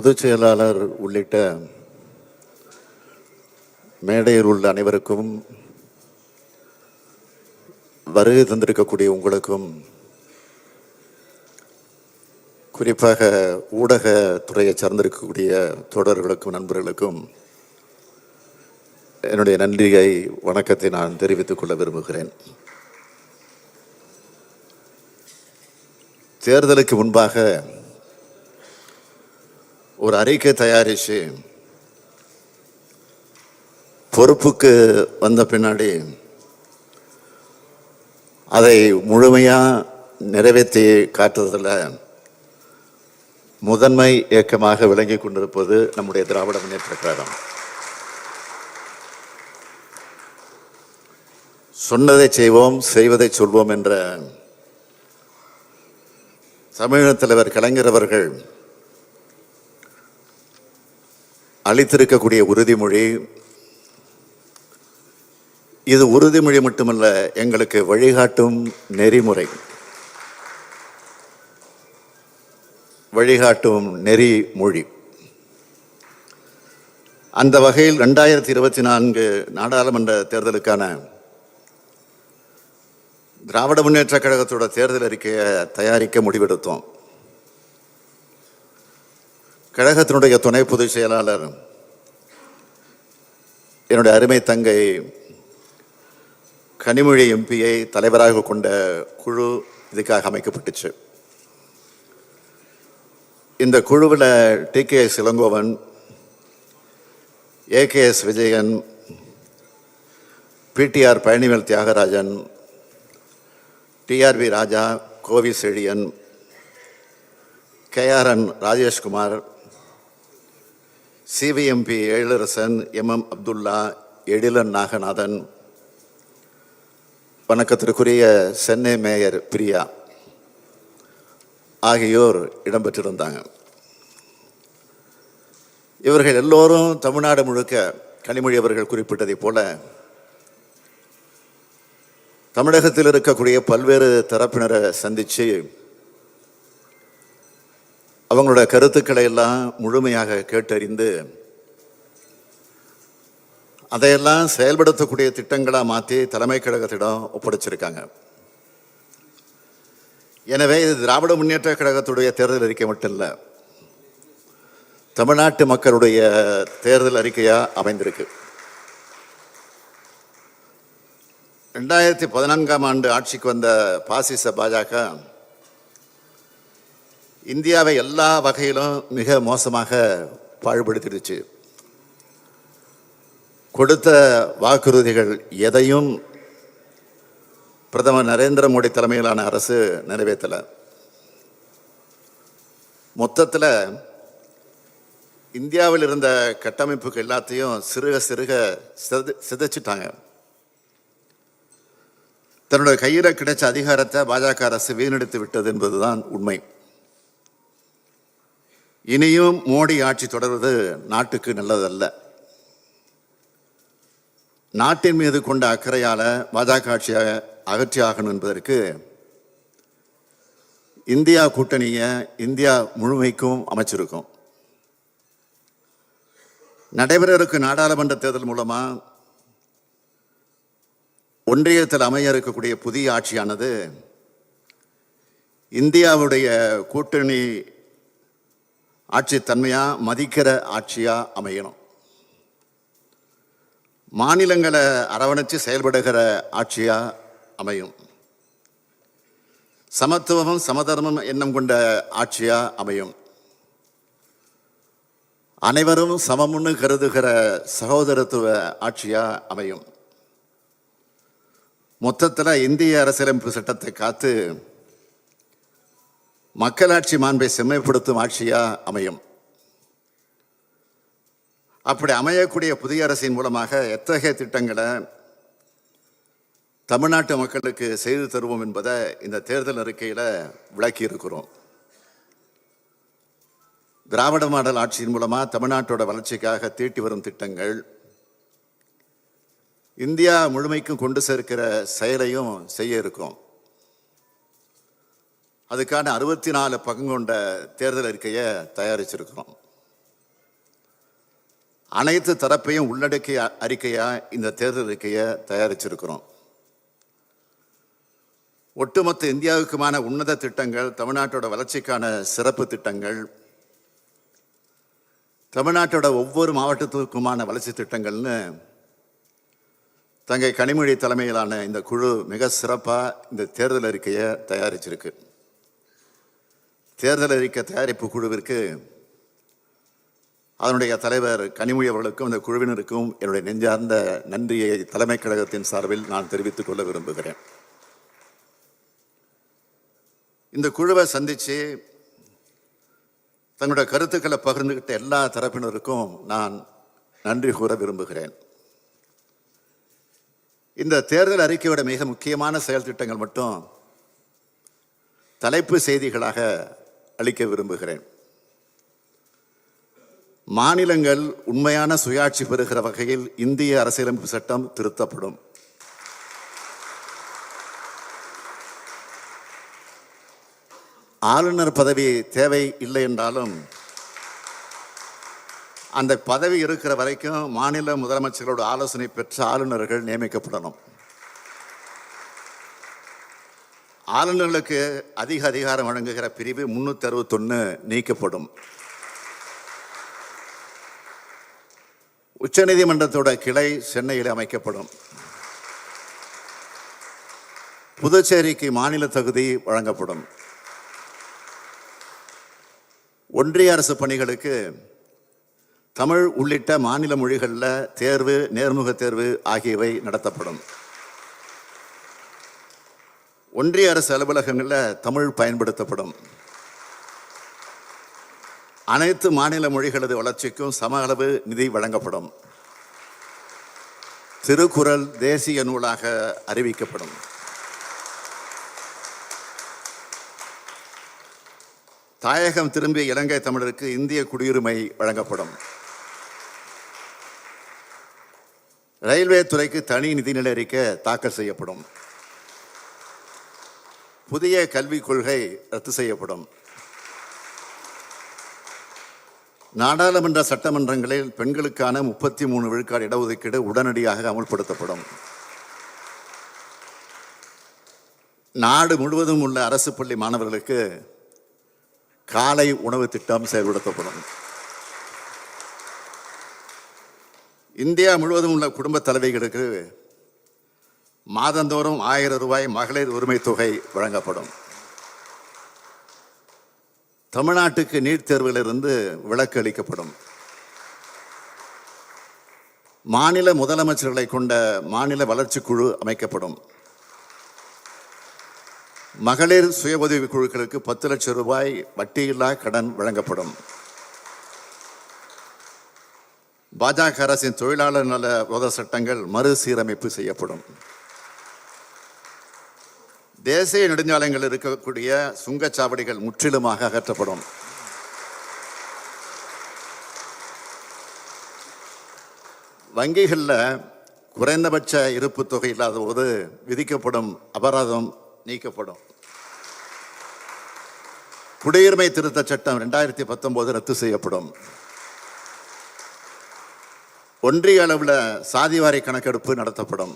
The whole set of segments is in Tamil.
பொதுச் செயலாளர் உள்ளிட்ட மேடையில் உள்ள அனைவருக்கும் வருகை தந்திருக்கக்கூடிய உங்களுக்கும் குறிப்பாக ஊடகத்துறையை சார்ந்திருக்கக்கூடிய தொடர்களுக்கும் நண்பர்களுக்கும் என்னுடைய நன்றியை வணக்கத்தை நான் தெரிவித்துக் கொள்ள விரும்புகிறேன். தேர்தலுக்கு முன்பாக ஒரு அறிக்கை தயாரித்து பொறுப்புக்கு வந்த பின்னாடி அதை முழுமையாக நிறைவேற்றி காட்டுறதில் முதன்மை இயக்கமாக விளங்கி கொண்டிருப்பது நம்முடைய திராவிட முன்னேற்ற கழகம். சொன்னதை செய்வோம் செய்வதை சொல்வோம் என்ற தமிழக தலைவர் கலைஞர் அவர்கள் அளித்திருக்கக்கூடிய உறுதிமொழி. இது உறுதிமொழி மட்டுமல்ல எங்களுக்கு வழிகாட்டும் நெறிமுறை. வழிகாட்டும் நெறிமொழி. அந்த வகையில் ரெண்டாயிரத்தி இருபத்தி நான்கு நாடாளுமன்ற தேர்தலுக்கான திராவிட முன்னேற்ற கழகத்தோட தேர்தல் அறிக்கையை தயாரிக்க முடிவெடுத்தோம். கழகத்தினுடைய துணை பொதுச் செயலாளர் என்னுடைய அருமை தங்கை கனிமொழி எம்பியை தலைவராக கொண்ட குழு இதுக்காக அமைக்கப்பட்டுச்சு. இந்த குழுவில் T. K. S. Elangovan AKS Vijayan PTR Palanivel Thiagarajan TRB Raja Kovi Chezhiyan KRN Rajeshkumar CVMP Ezhilarasan MM Abdullah Ezhilan Naganathan. வணக்கத்திற்குரிய சென்னை மேயர் பிரியா ஆகியோர் இடம்பெற்றிருந்தாங்க. இவர்கள் எல்லோரும் தமிழ்நாடு முழுக்க கனிமொழி அவர்கள் குறிப்பிட்டதைப் போல தமிழகத்தில் இருக்கக்கூடிய பல்வேறு தரப்பினரை சந்தித்து அவங்களோட கருத்துக்களை எல்லாம் முழுமையாக கேட்டறிந்து அதையெல்லாம் செயல்படுத்தக்கூடிய திட்டங்களாக மாற்றி தலைமை கழகத்திடம் ஒப்படைச்சிருக்காங்க. எனவே இது திராவிட முன்னேற்ற கழகத்துடைய தேர்தல் அறிக்கை மட்டும் இல்லை தமிழ்நாட்டு மக்களுடைய தேர்தல் அறிக்கையாக அமைந்திருக்கு. ரெண்டாயிரத்தி பதினான்காம் ஆண்டு ஆட்சிக்கு வந்த பாசிச பாஜக இந்தியாவை எல்லா வகையிலும் மிக மோசமாக பாழ்படுத்திடுச்சு. கொடுத்த வாக்குறுதிகள் எதையும் பிரதமர் நரேந்திர மோடி தலைமையிலான அரசு நிறைவேற்றலை. மொத்தத்தில் இந்தியாவில் இருந்த கட்டமைப்புக்கு எல்லாத்தையும் சிறுக சிறுக சித சிதைச்சிட்டாங்க. தன்னுடைய கையில் கிடைச்ச அதிகாரத்தை பாஜக அரசு வீணடித்து விட்டது என்பதுதான் உண்மை. இனியும் மோடி ஆட்சி தொடர்வது நாட்டுக்கு நல்லதல்ல. நாட்டின் மீது கொண்ட அக்கறையால் பாஜக ஆட்சியை அகற்றி ஆகணும் என்பதற்கு இந்தியா கூட்டணியை இந்தியா முழுமைக்கும் அமைச்சிருக்கும். நடைபெற இருக்கும் நாடாளுமன்ற தேர்தல் மூலமாக ஒன்றியத்தில் அமைய இருக்கக்கூடிய புதிய ஆட்சியானது இந்தியாவுடைய கூட்டணி ஆட்சி தன்மையாக மதிக்கிற ஆட்சியாக அமையணும். மாநிலங்களை அரவணைச்சு செயல்படுகிற ஆட்சியாக அமையும். சமத்துவமும் சமதர்மம் எண்ணம் கொண்ட ஆட்சியாக அமையும். அனைவரும் சமம்னு கருதுகிற சகோதரத்துவ ஆட்சியாக அமையும். மொத்தத்தில் இந்திய அரசியலமைப்பு சட்டத்தை காத்து மக்களாட்சி மாண்பை செம்மைப்படுத்தும் ஆட்சியாக அமையும். அப்படி அமையக்கூடிய புதிய அரசின் மூலமாக எத்தகைய திட்டங்களை தமிழ்நாட்டு மக்களுக்கு செய்து தருவோம் என்பதை இந்த தேர்தல் அறிக்கையில் விளக்கி இருக்கிறோம். திராவிட மாடல் ஆட்சியின் மூலமாக தமிழ்நாட்டோட வளர்ச்சிக்காக தீட்டி வரும் திட்டங்கள் இந்தியா முழுமைக்கும் கொண்டு சேர்க்கிற செயலையும் செய்ய இருக்கோம். அதுக்கான அறுபத்தி நாலு பங்கு கொண்ட தேர்தல் அறிக்கையை தயாரிச்சிருக்கிறோம். அனைத்து தரப்பையும் உள்ளடக்கிய அறிக்கையாக இந்த தேர்தல் அறிக்கையை தயாரிச்சிருக்கிறோம். ஒட்டுமொத்த இந்தியாவுக்குமான உன்னத திட்டங்கள் தமிழ்நாட்டோட வளர்ச்சிக்கான சிறப்பு திட்டங்கள் தமிழ்நாட்டோட ஒவ்வொரு மாவட்டத்துக்குமான வளர்ச்சி திட்டங்கள்னு தங்கை கனிமொழி தலைமையிலான இந்த குழு மிக சிறப்பாக இந்த தேர்தல் அறிக்கையை தயாரிச்சிருக்கு. தேர்தல் அறிக்கை தயாரிப்பு குழுவிற்கு அதனுடைய தலைவர் கனிமொழி அவர்களுக்கும் இந்த குழுவினருக்கும் என்னுடைய நெஞ்சார்ந்த நன்றியை தலைமை கழகத்தின் சார்பில் நான் தெரிவித்துக் கொள்ள விரும்புகிறேன். இந்த குழுவை சந்தித்து தங்களுடைய கருத்துக்களை பகிர்ந்துகிட்ட எல்லா தரப்பினருக்கும் நான் நன்றி கூற விரும்புகிறேன். இந்த தேர்தல் அறிக்கையோட மிக முக்கியமான செயல் திட்டங்கள் மட்டும் தலைப்பு செய்திகளாக அளிக்க விரும்புகிறேன். மாநிலங்கள் உண்மையான சுயாட்சி பெறுகிற வகையில் இந்திய அரசியலமைப்பு சட்டம் திருத்தப்படும். ஆளுநர் பதவி தேவை இல்லை என்றாலும் அந்த பதவி இருக்கிற வரைக்கும் மாநில முதலமைச்சர்களோட ஆலோசனை பெற்ற ஆளுநர்கள் நியமிக்கப்படணும். ஆளுநர்களுக்கு அதிக அதிகாரம் வழங்குகிற பிரிவு முன்னூத்தி அறுபத்தொன்று நீக்கப்படும். உச்சநீதிமன்றத்தோட கிளை சென்னையில் அமைக்கப்படும். புதுச்சேரிக்கு மாநில தகுதி வழங்கப்படும். ஒன்றிய அரசு பணிகளுக்கு தமிழ் உள்ளிட்ட மாநில மொழிகளில் தேர்வு நேர்முக தேர்வு ஆகியவை நடத்தப்படும். ஒன்றிய அரசு அலுவலகங்களில் தமிழ் பயன்படுத்தப்படும். அனைத்து மாநில மொழிகளது வளர்ச்சிக்கும் சம அளவு நிதி வழங்கப்படும். திருக்குறள் தேசிய நூலாக அறிவிக்கப்படும். தாயகம் திரும்பிய இலங்கை தமிழருக்கு இந்திய குடியுரிமை வழங்கப்படும். ரயில்வே துறைக்கு தனி நிதிநிலை அறிக்கை தாக்கல் செய்யப்படும். புதிய கல்விக் கொள்கை ரத்து செய்யப்படும். நாடாளுமன்ற சட்டமன்றங்களில் பெண்களுக்கான முப்பத்தி மூணு விழுக்காடு இடஒதுக்கீடு உடனடியாக அமுல்படுத்தப்படும். நாடு முழுவதும் உள்ள அரசு பள்ளி மாணவர்களுக்கு காலை உணவு திட்டம் செயல்படுத்தப்படும். இந்தியா முழுவதும் உள்ள குடும்ப தலைவிகளுக்கு மாதந்தோறும் ஆயிரம் ரூபாய் மகளிர் உரிமை தொகை வழங்கப்படும். தமிழ்நாட்டுக்கு நீட் தேர்விலிருந்து விலக்கு அளிக்கப்படும். மாநில முதலமைச்சர்களை கொண்ட மாநில வளர்ச்சி குழு அமைக்கப்படும். மகளிர் சுய உதவி குழுக்களுக்கு பத்து லட்சம் ரூபாய் வட்டியில்லா கடன் வழங்கப்படும். பாஜக அரசின் தொழிலாளர் நல விரோத சட்டங்கள் மறுசீரமைப்பு செய்யப்படும். தேசிய நெடுஞ்சாலைகள் இருக்கக்கூடிய சுங்கச்சாவடிகள் முற்றிலுமாக அகற்றப்படும். வங்கிகளில் குறைந்தபட்ச இருப்பு தொகை இல்லாத போது விதிக்கப்படும் அபராதம் நீக்கப்படும். குடியுரிமை திருத்த சட்டம் ரெண்டாயிரத்தி பத்தொன்பது ரத்து செய்யப்படும். ஒன்றிய அளவில் சாதிவாரி கணக்கெடுப்பு நடத்தப்படும்.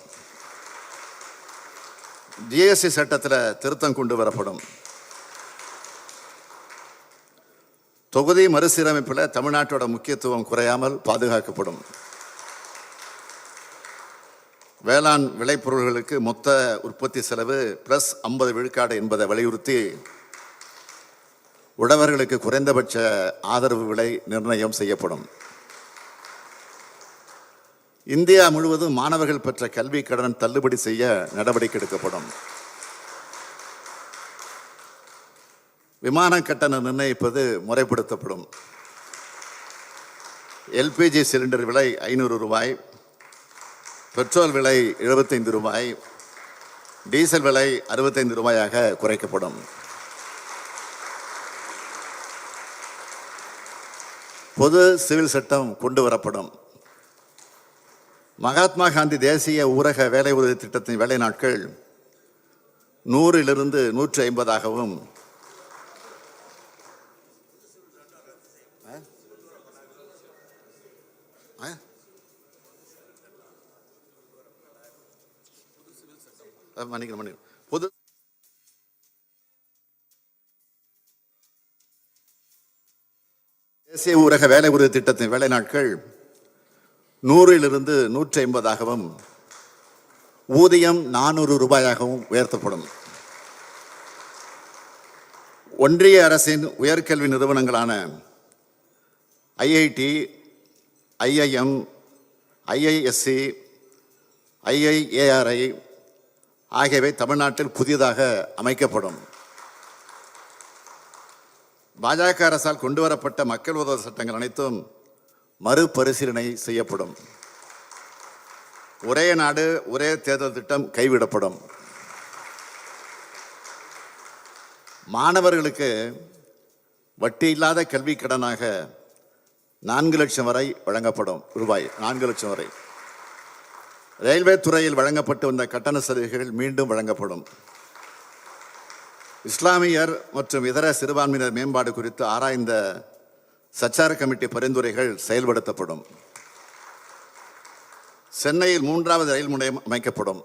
ஜிஎஸ்டி சட்டத்தில் திருத்தம் கொண்டு வரப்படும். தொகுதி மறுசீரமைப்பில் தமிழ்நாட்டோட முக்கியத்துவம் குறையாமல் பாதுகாக்கப்படும். வேளாண் விளைபொருள்களுக்கு மொத்த உற்பத்தி செலவு பிளஸ் ஐம்பது விழுக்காடு என்பதை வலியுறுத்தி உழவர்களுக்கு குறைந்தபட்ச ஆதரவு விலை நிர்ணயம் செய்யப்படும். இந்தியா முழுவதும் மாணவர்கள் பெற்ற கல்வி கடன் தள்ளுபடி செய்ய நடவடிக்கை எடுக்கப்படும். விமான கட்டணம் நிர்ணயிப்பது முறைப்படுத்தப்படும். எல்பிஜி சிலிண்டர் விலை ஐநூறு ரூபாய் பெட்ரோல் விலை எழுபத்தைந்து ரூபாய் டீசல் விலை அறுபத்தைந்து ரூபாயாக குறைக்கப்படும். பொது சிவில் சட்டம் கொண்டு வரப்படும். மகாத்மா காந்தி தேசிய ஊரக வேலை உறுதி திட்டத்தின் வேலை நாட்கள் நூறிலிருந்து நூற்றி ஐம்பதாகவும் மன்னிக்கணும் மன்னிக்கணும். தேசிய ஊரக வேலை உறுதி திட்டத்தின் வேலை நாட்கள் நூறிலிருந்து நூற்றி ஐம்பதாகவும் ஊதியம் நானூறு ரூபாயாகவும் உயர்த்தப்படும். ஒன்றிய அரசின் உயர்கல்வி நிறுவனங்களான ஐஐடி ஐஐஎம் ஐஐஎஸ்சி ஐஐஏஆர்ஐ ஆகியவை தமிழ்நாட்டில் புதிதாக அமைக்கப்படும். பாஜக அரசால் கொண்டு வரப்பட்ட மக்கள் உதவ சட்டங்கள் அனைத்தும் மறுபரிசீலனை செய்யப்படும். ஒரே நாடு ஒரே தேர்தல் திட்டம் கைவிடப்படும். மாணவர்களுக்கு வட்டி இல்லாத கல்வி கடனாக நான்கு லட்சம் வரை வழங்கப்படும் ரூபாய் நான்கு லட்சம் வரை. ரயில்வே துறையில் வழங்கப்பட்டு வந்த கட்டண சலுகைகள் மீண்டும் வழங்கப்படும். இஸ்லாமியர் மற்றும் இதர சிறுபான்மையினர் மேம்பாடு குறித்து ஆராய்ந்த சச்சார கமிட்டி பரிந்துரைகள் செயல்படுத்தப்படும். சென்னையில் மூன்றாவது ரயில் முனையம் அமைக்கப்படும்.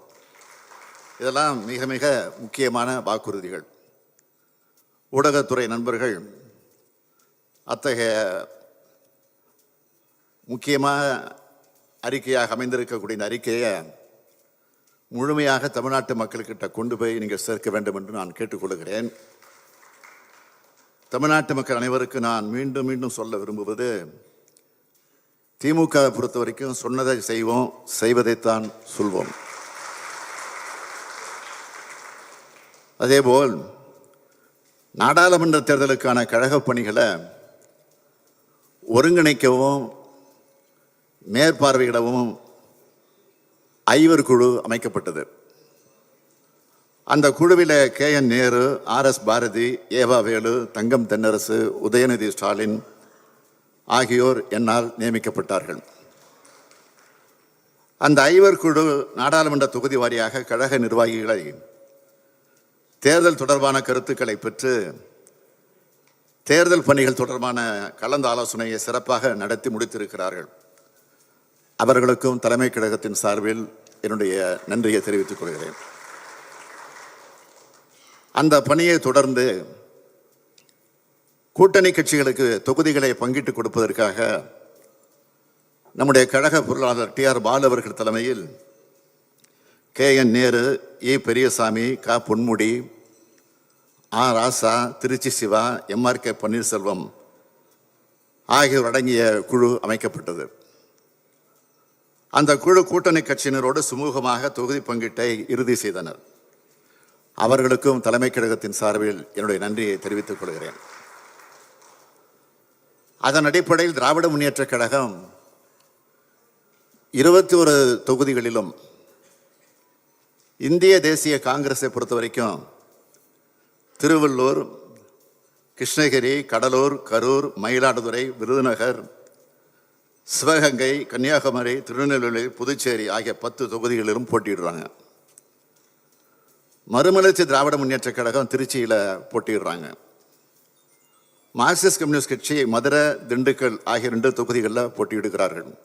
இதெல்லாம் மிக மிக முக்கியமான வாக்குறுதிகள். ஊடகத்துறை நண்பர்கள் அத்தகைய முக்கியமாக அறிக்கையாக அமைந்திருக்கக்கூடிய இந்த அறிக்கையை முழுமையாக தமிழ்நாட்டு மக்கள்கிட்ட கொண்டு போய் நீங்கள் சேர்க்க வேண்டும் என்று நான் கேட்டுக்கொள்கிறேன். தமிழ்நாட்டு மக்கள் அனைவருக்கு நான் மீண்டும் மீண்டும் சொல்ல விரும்புவது திமுகவை பொறுத்த வரைக்கும் சொன்னதை செய்வோம் செய்வதைத்தான் சொல்வோம். அதேபோல் நாடாளுமன்ற தேர்தலுக்கான கழகப் பணிகளை ஒருங்கிணைக்கவும் மேற்பார்வையிடவும் ஐவர் குழு அமைக்கப்பட்டது. அந்த குழுவில் K N Nehru R S Bharathi ஏவா வேலு தங்கம் தென்னரசு உதயநிதி ஸ்டாலின் ஆகியோர் என்னால் நியமிக்கப்பட்டார்கள். அந்த ஐவர் குழு நாடாளுமன்ற தொகுதி வாரியாக கழக நிர்வாகிகளை தேர்தல் தொடர்பான கருத்துக்களை பெற்று தேர்தல் பணிகள் தொடர்பான கலந்து ஆலோசனையை சிறப்பாக நடத்தி முடித்திருக்கிறார்கள். அவர்களுக்கும் தலைமை கழகத்தின் சார்பில் என்னுடைய நன்றியை தெரிவித்துக் கொள்கிறேன். அந்த பணியை தொடர்ந்து கூட்டணி கட்சிகளுக்கு தொகுதிகளை பங்கிட்டு கொடுப்பதற்காக நம்முடைய கழக பொருளாளர் டி ஆர் பாலு அவர்கள் தலைமையில் K N Nehru A Periyasamy கா பொன்முடி ஆ ராசா திருச்சி சிவா எம்ஆர் கே பன்னீர்செல்வம் ஆகியோர் அடங்கிய குழு அமைக்கப்பட்டது. அந்த குழு கூட்டணி கட்சியினரோடு சுமூகமாக தொகுதி பங்கீட்டை இறுதி செய்தனர். அவர்களுக்கும் தலைமை கழகத்தின் சார்பில் என்னுடைய நன்றியை தெரிவித்துக் கொள்கிறேன். அதன் அடிப்படையில் திராவிட முன்னேற்றக் கழகம் இருபத்தி ஒரு தொகுதிகளிலும் இந்திய தேசிய காங்கிரஸை பொறுத்த வரைக்கும் திருவள்ளூர் கிருஷ்ணகிரி கடலூர் கரூர் மயிலாடுதுறை விருதுநகர் சிவகங்கை கன்னியாகுமரி திருநெல்வேலி புதுச்சேரி ஆகிய பத்து தொகுதிகளிலும் போட்டியிடுறாங்க. மறுமலர்ச்சி திராவிட முன்னேற்றக் கழகம் திருச்சியில் போட்டியிடுறாங்க. மார்க்சிஸ்ட் கம்யூனிஸ்ட் கட்சி மதுரை திண்டுக்கல் ஆகிய ரெண்டு தொகுதிகளில் போட்டியிடுகிறார்கள்.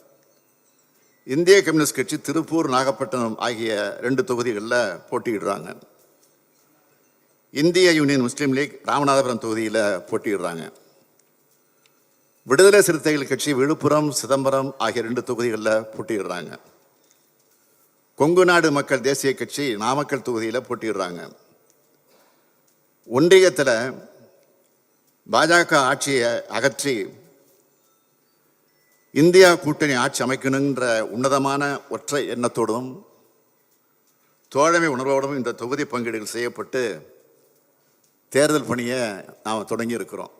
இந்திய கம்யூனிஸ்ட் கட்சி திருப்பூர் நாகப்பட்டினம் ஆகிய ரெண்டு தொகுதிகளில் போட்டியிடுறாங்க. இந்திய யூனியன் முஸ்லீம் லீக் ராமநாதபுரம் தொகுதியில் போட்டியிடுறாங்க. விடுதலை சிறுத்தைகள் கட்சி விழுப்புரம் சிதம்பரம் ஆகிய ரெண்டு தொகுதிகளில் போட்டியிடுறாங்க. கொங்கு நாடு மக்கள் தேசிய கட்சி நாமக்கல் தொகுதியில் போட்டிடுறாங்க ஒன்றியத்தில் பாஜக ஆட்சியை அகற்றி இந்தியா கூட்டணி ஆட்சி அமைக்கணுன்ற உன்னதமான ஒற்றை எண்ணத்தோடும் தோழமை உணர்வோடும் இந்த தொகுதி பங்கீடுகள் செய்யப்பட்டு தேர்தல் பணியை நாம் தொடங்கி இருக்கிறோம்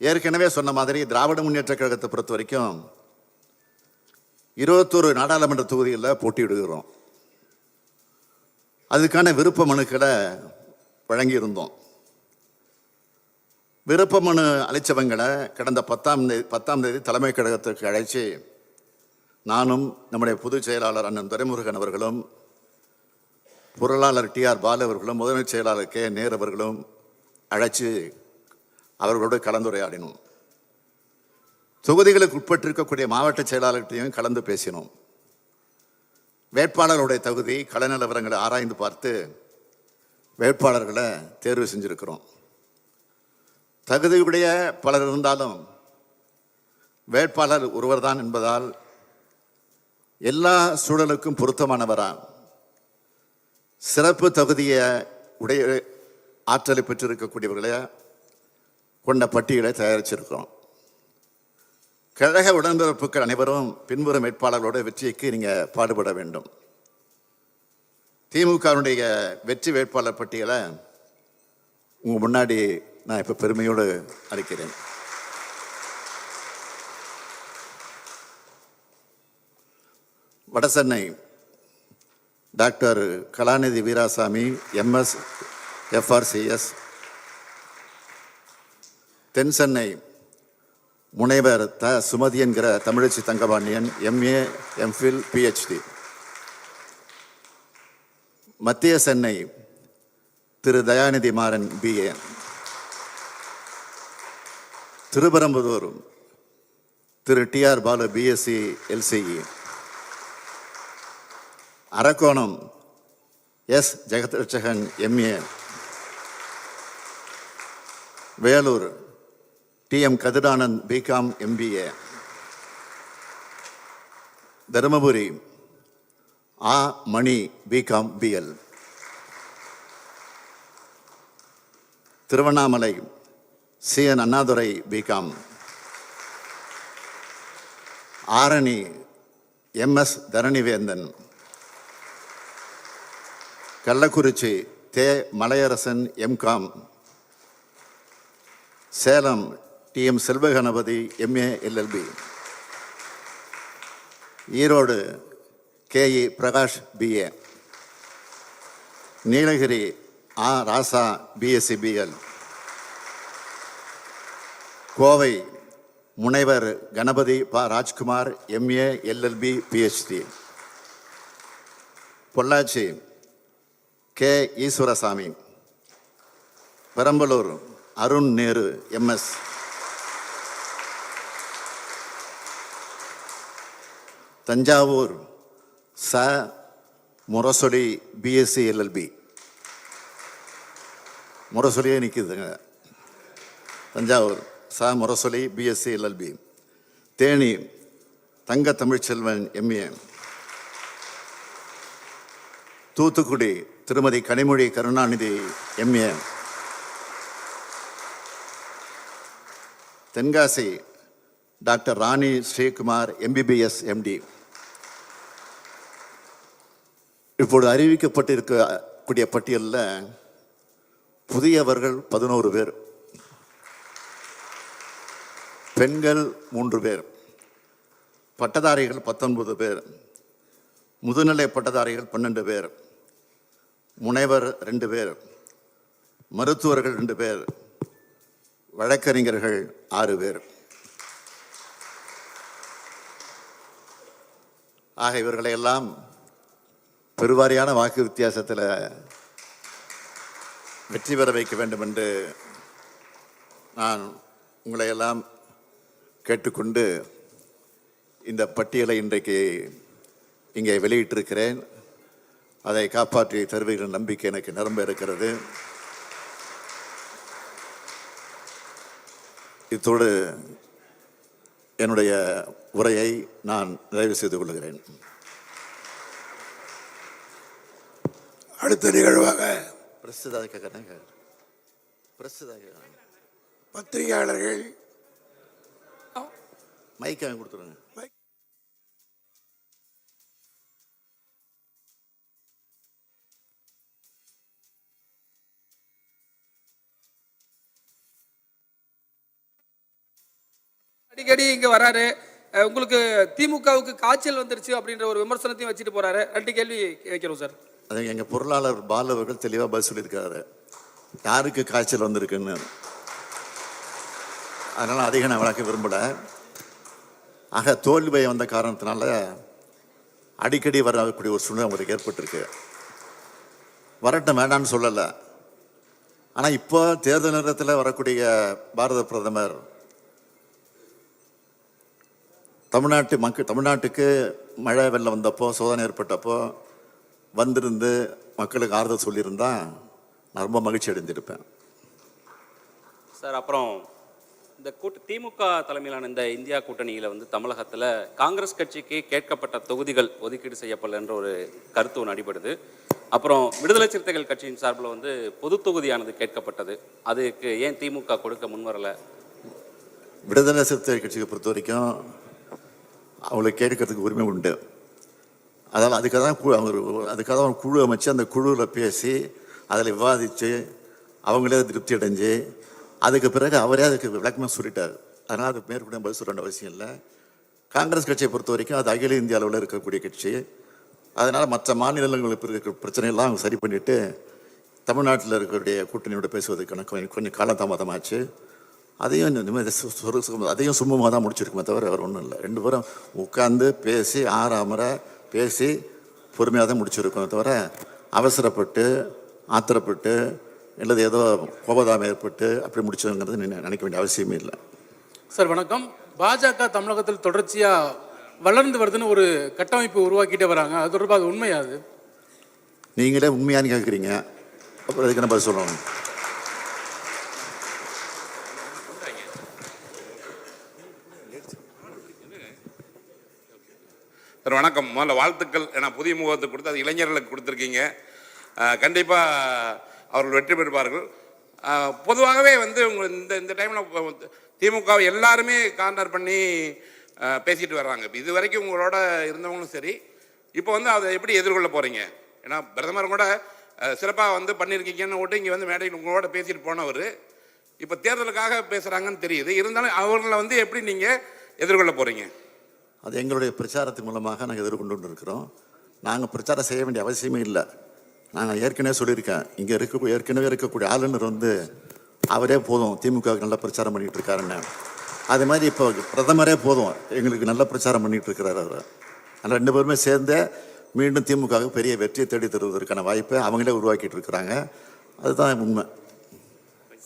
ஏற்கனவே சொன்ன மாதிரி திராவிட முன்னேற்ற கழகத்தை பொறுத்த வரைக்கும் இருபத்தொரு நாடாளுமன்ற தொகுதிகளில் போட்டியிடுகிறோம். அதுக்கான விருப்ப மனுக்களை வழங்கியிருந்தோம். விருப்ப மனு அளித்தவங்களை கடந்த பத்தாம் தேதி பத்தாம் தேதி தலைமை கழகத்திற்கு அழைச்சி நானும் நம்முடைய பொதுச் செயலாளர் அண்ணன் துரைமுருகன் அவர்களும் பொருளாளர் டி ஆர் பாலு அவர்களும் முதன்மைச் செயலாளர் கே நேர் அவர்களும் அழைச்சி அவர்களோடு கலந்துரையாடினோம். தொகுதிகளுக்கு உட்பட்டிருக்கக்கூடிய மாவட்ட செயலாளர்கிட்டையும் கலந்து பேசினோம். வேட்பாளர்களுடைய தகுதி கள நிலவரங்களை ஆராய்ந்து பார்த்து வேட்பாளர்களை தேர்வு செஞ்சுருக்கிறோம். தகுதியுடைய பலர் இருந்தாலும் வேட்பாளர் ஒருவர்தான் என்பதால் எல்லா சூழலுக்கும் பொருத்தமானவரா? சிறப்பு தகுதியை உடைய ஆற்றலை பெற்றிருக்கக்கூடியவர்களை கொண்ட பட்டியலை தயாரிச்சிருக்கிறோம். கழக உடன்பிறப்புகள் அனைவரும் பின்வரும் வேட்பாளர்களோட வெற்றிக்கு நீங்கள் பாடுபட வேண்டும். திமுகவினுடைய வெற்றி வேட்பாளர் பட்டியலை உங்கள் முன்னாடி நான் இப்போ பெருமையோடு அளிக்கிறேன் Vadachennai doctor Kalanidhi Veeraswamy MS FRCS தென் சென்னை முனைவர் த சுமதி என்கிற Thamizhachi Thangapandian MA MPhil PhD மத்திய Chennai Thiru Dayanidhi Maran BA Sriperumbudur Thiru T R Baalu BSc LCE Arakkonam S Jagathrakshakan MA Vellore T M Kathiranand BCom MBA Dharmapuri ah Mani BCom BL Tiruvannamalai C N Annadurai BCom. Arani MS Tharanivendhan. Kallakurichi they Malaiyarasan MCom Salem T M Selvaganapathi MA LLB Erode KE Prakash BA Nilgiris A Raja BSc BL Kovai முனைவர் Ganapathi P Rajkumar MA LLB PhD Pollachi K Eswarasamy. Perambalur Arun Nehru MS Thanjavur ச முரசொலி பிஎஸ்சி எல்எல்பி முரசொலியே நிற்கிதுங்க தஞ்சாவூர் ச முரசொலி பிஎஸ்சி எல்எல்பி தேனி தங்க Tamilselvan MA Thoothukudi Thirumathi Kanimozhi Karunanidhi MA Tenkasi doctor Rani Sreekumar MBBS MD இப்பொழுது அறிவிக்கப்பட்டிருக்கக்கூடிய பட்டியலில் புதியவர்கள் பதினோரு பேர் பெண்கள் மூன்று பேர் பட்டதாரிகள் பத்தொன்பது பேர் முதுநிலை பட்டதாரிகள் பன்னெண்டு பேர் முனைவர் ரெண்டு பேர் மருத்துவர்கள் ரெண்டு பேர் வழக்கறிஞர்கள் ஆறு பேர். ஆக இவர்களை எல்லாம் பெருவாரியான வாக்கு வித்தியாசத்தில் வெற்றி பெற வைக்க வேண்டும் என்று நான் உங்களை எல்லாம் கேட்டுக்கொண்டு இந்த பட்டியலை இன்றைக்கு இங்கே வெளியிட்டிருக்கிறேன். அதை காப்பாற்றி தருவீர்கள் நம்பிக்கை எனக்கு நிரம்ப இருக்கிறது. இத்தோடு என்னுடைய உரையை நான் நிறைவு செய்து கொள்கிறேன். அடுத்த நிகழ்வாக பத்திரிகையாளர்கள். மைக் கொடுத்துருங்க. அடிக்கடி இங்க வராரு. உங்களுக்கு திமுகவுக்கு காய்ச்சல் வந்துருச்சு அப்படின்ற ஒரு விமர்சனத்தையும் வச்சுட்டு போறாரு. ரெண்டு கேள்வி வைக்கிறோம் சார். அது எங்கள் பொருளாளர் பால் அவர்கள் தெளிவாக பதில் சொல்லியிருக்காரு. யாருக்கு காய்ச்சல் வந்திருக்குன்னு. அதனால் அதிகம் நான் விளக்க விரும்பல. ஆக தோல்வி பயம் வந்த காரணத்தினால அடிக்கடி வரக்கூடிய ஒரு சூழ்நிலை அவங்களுக்கு ஏற்பட்டிருக்கு. வரட்டும் வேண்டாம்னு சொல்லலை. ஆனால் இப்போ தேர்தல் நேரத்தில் வரக்கூடிய பாரத பிரதமர் தமிழ்நாட்டு மக்கள் தமிழ்நாட்டுக்கு மழை வெள்ளம் வந்தப்போ சோதனை ஏற்பட்டப்போ வந்திருந்து மக்களுக்கு ஆறுதல் சொல்லியிருந்தா நான் ரொம்ப மகிழ்ச்சி அடைந்திருப்பேன். சார் அப்புறம் இந்த கூட்ட திமுக தலைமையிலான இந்த இந்தியா கூட்டணியில் வந்து தமிழகத்தில் காங்கிரஸ் கட்சிக்கு கேட்கப்பட்ட தொகுதிகள் ஒதுக்கீடு செய்யப்படல என்ற ஒரு கருத்து ஒன்று அடிபடுது. அப்புறம் விடுதலை சிறுத்தைகள் கட்சியின் சார்பில் வந்து பொது தொகுதியானது கேட்கப்பட்டது. அதுக்கு ஏன் திமுக கொடுக்க முன்வரல? விடுதலை சிறுத்தை கட்சியை பொறுத்த வரைக்கும் அவங்களுக்கு கேட்கறதுக்கு உரிமை உண்டு. அதனால் அதுக்காக தான் குழு அவர் அதுக்காக தான் குழு அமைச்சு அந்த குழுவில் பேசி அதில் விவாதித்து அவங்களே திருப்தி அடைஞ்சு அதுக்கு பிறகு அவரே அதுக்கு விளக்கமாக சொல்லிட்டார். அதனால் அது மேற்கொண்டு பதில் சொல்ல வேண்டிய அவசியம் இல்லை. காங்கிரஸ் கட்சியை பொறுத்த வரைக்கும் அது அகில இந்திய அளவில் இருக்கக்கூடிய கட்சி. அதனால் மற்ற மாநிலங்களுக்கு இருக்கிற பிரச்சனையெல்லாம் அவங்க சரி பண்ணிவிட்டு தமிழ்நாட்டில் இருக்கக்கூடிய கூட்டணியோட பேசுவதற்கான கொஞ்சம் கொஞ்சம் காலதாமதமாச்சு. அதையும் நிம்மதி சு- அதையும் சும்மமாக தான் முடிச்சிருக்குமே தவிர வேறு ஒன்றும் இல்லை. ரெண்டு பேரும் உட்காந்து பேசி ஆறாமரை பேசி பொறுமையாக தான் முடிச்சிருக்கோம் தவிர அவசரப்பட்டு ஆத்திரப்பட்டு இல்லது ஏதோ கோபதாபம் ஏற்பட்டு அப்படி முடிச்சதுங்கிறது நினை- நினைக்க வேண்டிய அவசியமே இல்லை. சார் வணக்கம். பாஜக தமிழகத்தில் தொடர்ச்சியா வளர்ந்து வருதுன்னு ஒரு கட்டமைப்பு உருவாக்கிட்டே வராங்க. அது தொடர்பாக அது உண்மையா அது? நீங்களே உண்மையானு கேட்குறீங்க அப்புறம் அதுக்கு என்ன பதில் சொல்லணும்? சார் வணக்கம். முதல்ல வாழ்த்துக்கள். ஏன்னா புதிய முகத்தை கொடுத்து அது இளைஞர்களுக்கு கொடுத்துருக்கீங்க. கண்டிப்பாக அவர்கள் வெற்றி பெறுவார்கள். பொதுவாகவே வந்து உங்கள் இந்த இந்த டைமில் திமுக எல்லாருமே கார்னர் பண்ணி பேசிட்டு வர்றாங்க. இப்போ இது வரைக்கும் உங்களோட இருந்தவங்களும் சரி இப்போ வந்து அதை எப்படி எதிர்கொள்ள போகிறீங்க ஏன்னா பிரதமர் கூட சிறப்பாக வந்து பண்ணியிருக்கீங்கன்னு விட்டு இங்கே வந்து மேடையில் உங்களோட பேசிட்டு போனவர். இப்போ தேர்தலுக்காக பேசுகிறாங்கன்னு தெரியுது. இருந்தாலும் அவர்களை வந்து எப்படி நீங்கள் எதிர்கொள்ள போகிறீங்க அது எங்களுடைய பிரச்சாரத்தின் மூலமாக நாங்கள் எதிர்கொண்டு இருக்கிறோம் நாங்கள் பிரச்சாரம் செய்ய வேண்டிய அவசியமே இல்லை. நாங்கள் ஏற்கனவே சொல்லியிருக்கேன். இங்கே இருக்க ஏற்கனவே இருக்கக்கூடிய ஆளுநர் வந்து அவரே போதும். திமுகவுக்கு நல்ல பிரச்சாரம் பண்ணிகிட்டு இருக்காருன்னு அதே மாதிரி இப்போ பிரதமரே போதும். எங்களுக்கு நல்ல பிரச்சாரம் பண்ணிகிட்டு இருக்கிறார் அவர். ஆனால் ரெண்டு பேருமே சேர்ந்து மீண்டும் திமுகவுக்கு பெரிய வெற்றியை தேடி தருவதற்கான வாய்ப்பை அவங்களே உருவாக்கிட்டு இருக்கிறாங்க அதுதான் உண்மை.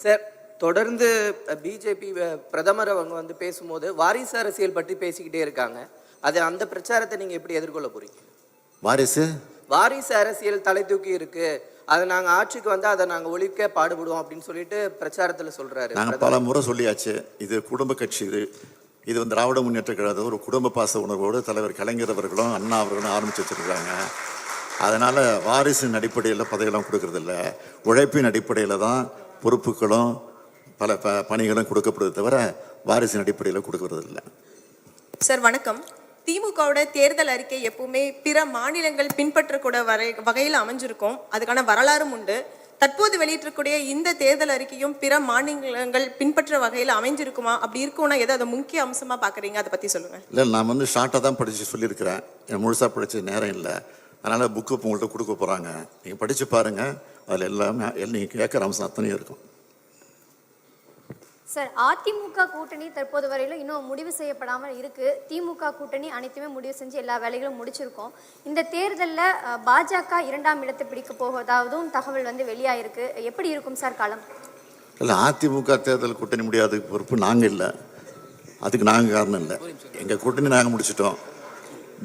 சார் தொடர்ந்து பிஜேபி பிரதமர் அவங்க வந்து பேசும்போது வாரிசு அரசியல் பற்றி பேசிக்கிட்டே இருக்காங்க. அது அந்த பிரச்சாரத்தை நீங்க எப்படி எதிர்கொள்ள போறீங்க? வாரிசு? வாரிசு அரசியல் தலை தூக்கி இருக்கு. அதை நாங்க ஆட்சிக்கு வந்து அதை நாங்க ஒழிக்க பாடுபடுவோம் அப்படின்னு சொல்லிட்டு பிரச்சாரத்துல சொல்றாரு நாங்கள் பல முறை சொல்லியாச்சு. இது குடும்ப கட்சி இது இது வந்து திராவிட முன்னேற்ற கழகத்தை ஒரு குடும்ப பாச உணர்வோடு தலைவர் கலைஞர் அவர்களும் அண்ணா அவர்களும் ஆரம்பிச்சு வச்சிருக்காங்க. அதனால் வாரிசின் அடிப்படையில் பதவியெல்லாம் கொடுக்கறதில்ல. உழைப்பின் அடிப்படையில் தான் பொறுப்புகளும் பல ப பணிகளும் கொடுக்கப்படுது தவிர வாரிசின் அடிப்படையில் கொடுக்கறதில்ல. சார் வணக்கம். திமுகவோட தேர்தல் அறிக்கை எப்பவுமே பிற மாநிலங்கள் பின்பற்றக்கூட வரை வகையில் அமைஞ்சிருக்கும். அதுக்கான வரலாறும் உண்டு. தற்போது வெளியிட்டிருக்கூடிய இந்த தேர்தல் அறிக்கையும் பிற மாநிலங்கள் பின்பற்ற வகையில் அமைஞ்சிருக்குமா? அப்படி இருக்கும்னா எதை அதை முக்கிய அம்சமா பாக்குறீங்க? அதை பத்தி சொல்லுங்க. இல்லை நான் வந்து ஷார்ட்டாக தான் படித்து சொல்லியிருக்கிறேன். எனக்கு முழுசாக படிச்ச நேரம் இல்லை. அதனால் புக்கு உங்கள்கிட்ட கொடுக்க போகிறாங்க நீங்கள் படித்து பாருங்கள் அதில் எல்லாமே நீங்கள் கேட்குற அம்சம் அத்தனையும் இருக்கும். சார் அதிமுக கூட்டணி தற்போது வரையிலும் இன்னும் முடிவு செய்யப்படாமல் இருக்கு. திமுக கூட்டணி அனைத்துமே முடிவு செஞ்சு எல்லா வேலைகளும் முடிச்சிருக்கோம். இந்த தேர்தலில் பாஜக இரண்டாம் இடத்தை பிடிக்க போவதாகவும் தகவல் வந்து வெளியாயிருக்கு. எப்படி இருக்கும் சார் களம் இல்லை அதிமுக தேர்தல் கூட்டணி முடியாத பொறுப்பு நாங்கள் இல்லை. அதுக்கு நாங்கள் காரணம் இல்லை. எங்கள் கூட்டணி நாங்கள் முடிச்சிட்டோம்.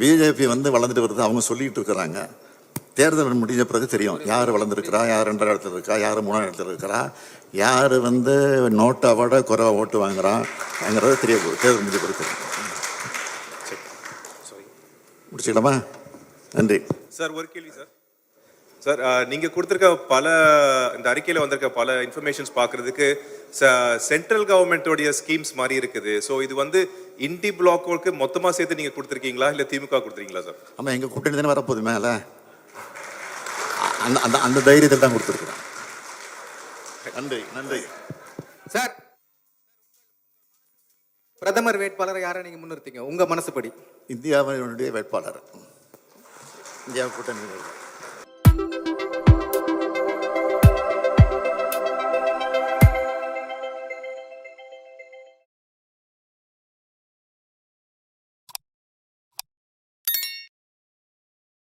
பிஜேபி வந்து வளர்ந்துட்டு வருது அவங்க சொல்லிட்டு இருக்கிறாங்க. தேர்தல் முடிஞ்ச பிறகு தெரியும். யார் வளர்ந்துருக்கிறா யார் ரெண்டாம் இடத்துல இருக்கா யார் மூணாம் இடத்துல இருக்கிறா யார் வந்து நோட்டை விட குறைவா ஓட்டு வாங்குறாங்கிறது தெரிய தேர்தல் முடிஞ்ச தெரியும். முடிச்சுக்கலாமா? நன்றி. சார் ஒரு கேள்வி சார். சார் நீங்க கொடுத்திருக்க பல இந்த அறிக்கையில வந்திருக்க பல இன்ஃபர்மேஷன்ஸ் பார்க்கிறதுக்கு சென்ட்ரல் கவர்மெண்ட்டோடைய ஸ்கீம்ஸ் மாதிரி இருக்குது. ஸோ இது வந்து இண்டி பிளாக்கோக்கு மொத்தமா சேர்த்து நீங்க கொடுத்துருக்கீங்களா? இல்ல திமுக கொடுத்துருக்கீங்களா சார்? ஆமாம் எங்கள் கூட்டணி தானே வரப்போகுது மேலே. அந்த அந்த அந்த தைரியத்தில் தான் கொடுத்துருக்குறோம். நன்றி நன்றி. சார் பிரதமர் வேட்பாளரை யாரை நீங்க முன்னிறுத்தீங்க? உங்க மனசுப்படி. இந்தியாவினுடைய வேட்பாளர். இந்தியா கூட்டணி